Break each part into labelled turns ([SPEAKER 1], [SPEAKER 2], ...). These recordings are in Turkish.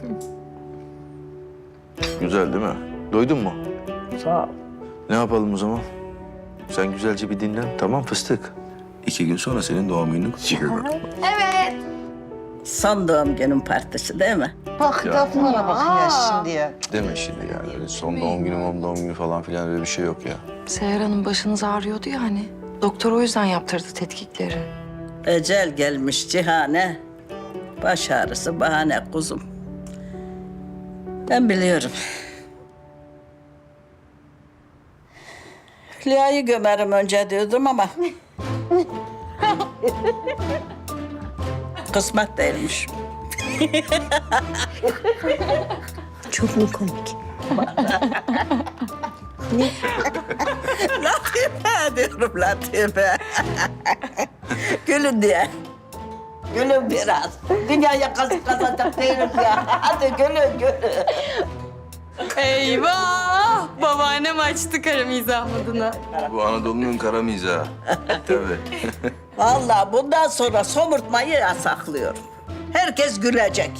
[SPEAKER 1] Güzel değil mi? Doydun mu?
[SPEAKER 2] Sağ ol.
[SPEAKER 1] Ne yapalım o zaman? Sen güzelce bir dinlen. Tamam fıstık. İki gün sonra senin doğum gününü kutlayalım.
[SPEAKER 3] Evet.
[SPEAKER 2] Son doğum günün partisi değil mi?
[SPEAKER 4] Bak laflara bak ya şimdi ya.
[SPEAKER 1] Deme şimdi yani. Öyle son doğum günü, son doğum günü falan filan öyle bir şey yok ya.
[SPEAKER 5] Seher Hanım başınız ağrıyordu ya hani. Doktor o yüzden yaptırdı tetkikleri.
[SPEAKER 2] Ecel gelmiş cihane. Baş ağrısı bahane kuzum. Ben biliyorum. Hülya'yı gömerim önce diyordum ama... Kısmet değilmiş.
[SPEAKER 4] Çok mu komik?
[SPEAKER 2] Latife diyorum Latife. Gülün diye. Gülün biraz. Dünyaya kazık kazanacak değilim ya. Hadi gülün gülün.
[SPEAKER 5] Eyvah! Babaannem açtı kara mizah modunu.
[SPEAKER 1] Bu Anadolu'nun kara mizahı. Tabii.
[SPEAKER 2] Vallahi bundan sonra somurtmayı yasaklıyorum. Herkes gülecek.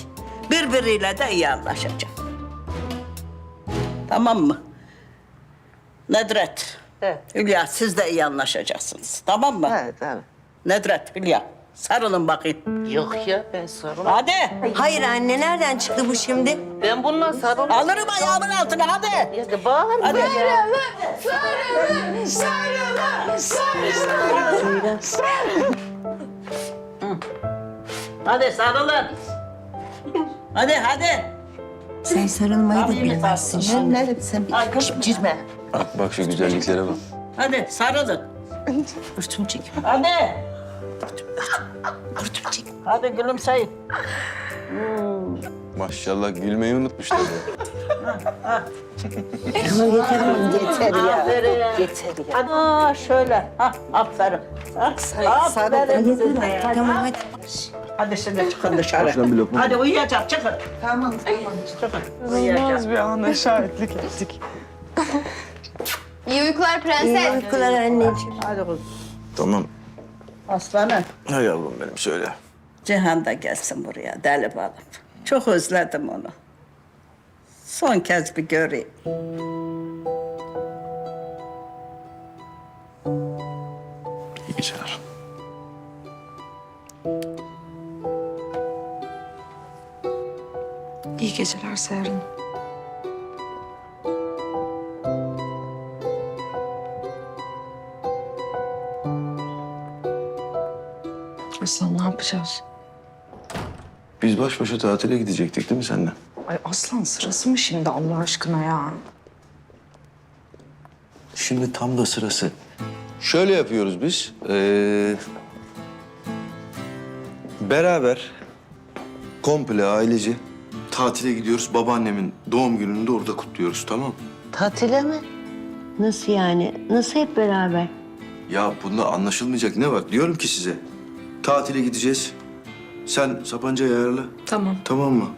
[SPEAKER 2] Birbiriyle de iyi anlaşacak. Tamam mı? Nedret.
[SPEAKER 4] Evet.
[SPEAKER 2] Hülya siz de iyi anlaşacaksınız. Tamam mı?
[SPEAKER 4] Evet evet.
[SPEAKER 2] Nedret, Hülya. Sarılın bakayım.
[SPEAKER 4] Yok ya ben sarılmam.
[SPEAKER 2] Hadi.
[SPEAKER 6] Hayır anne nereden çıktı bu şimdi?
[SPEAKER 4] Ben bununla sarılmam.
[SPEAKER 2] Alırım ayağımın altına hadi.
[SPEAKER 4] Ya da bağırma
[SPEAKER 2] Hadi.
[SPEAKER 4] ya.
[SPEAKER 2] Hadi sarılın. Hadi hadi.
[SPEAKER 6] Sen sarılmayı da
[SPEAKER 2] Tabii
[SPEAKER 6] bilmezsin
[SPEAKER 2] sarılın.
[SPEAKER 4] Ne sen
[SPEAKER 2] Ay, kız-
[SPEAKER 4] girme.
[SPEAKER 1] Bak, bak şu güzelliklere bak.
[SPEAKER 2] Hadi sarılın.
[SPEAKER 4] Örtüm çek.
[SPEAKER 2] Hadi.
[SPEAKER 4] Örtüm çek.
[SPEAKER 2] Hadi gülümseyin.
[SPEAKER 1] Maşallah gülmeyi unutmuşlar ya.
[SPEAKER 4] Yeter ya.
[SPEAKER 2] Aferin.
[SPEAKER 4] Yeter ya.
[SPEAKER 2] Hadi. Aa, şöyle. Ha, aferin. Ha, aferin size.
[SPEAKER 6] Tamam hadi.
[SPEAKER 2] Hadi şimdi çıkın dışarı.
[SPEAKER 1] Baştan bir lokma.
[SPEAKER 2] Hadi uyuyacak çıkın.
[SPEAKER 4] Tamam tamam.
[SPEAKER 2] Çıkın. Uyuyacak.
[SPEAKER 7] bir ana şahitlik ettik.
[SPEAKER 3] İyi uykular
[SPEAKER 6] İyi
[SPEAKER 3] prenses.
[SPEAKER 6] uykular anneciğim.
[SPEAKER 2] Hadi kızım.
[SPEAKER 1] Tamam.
[SPEAKER 2] Aslanım.
[SPEAKER 1] Ha yavrum benim söyle.
[SPEAKER 2] Cihan da gelsin buraya deli balık. Çok özledim onu. Son kez bir göreyim.
[SPEAKER 1] İyi geceler.
[SPEAKER 5] İyi geceler Seher Hanım. Aslan ne yapacağız?
[SPEAKER 1] Biz baş başa tatile gidecektik değil mi seninle?
[SPEAKER 5] Ay Aslan sırası mı şimdi Allah aşkına ya?
[SPEAKER 1] Şimdi tam da sırası. Şöyle yapıyoruz biz. Ee, beraber komple ailece tatile gidiyoruz. Babaannemin doğum gününü de orada kutluyoruz tamam mı?
[SPEAKER 4] Tatile mi?
[SPEAKER 6] Nasıl yani? Nasıl hep beraber?
[SPEAKER 1] Ya bunda anlaşılmayacak ne var? Diyorum ki size. Tatile gideceğiz. Sen Sapanca'yı ayarla.
[SPEAKER 5] Tamam.
[SPEAKER 1] Tamam mı?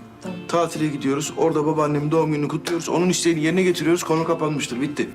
[SPEAKER 1] Tatile gidiyoruz. Orada babaannemin doğum gününü kutluyoruz. Onun isteğini yerine getiriyoruz. Konu kapanmıştır. Bitti.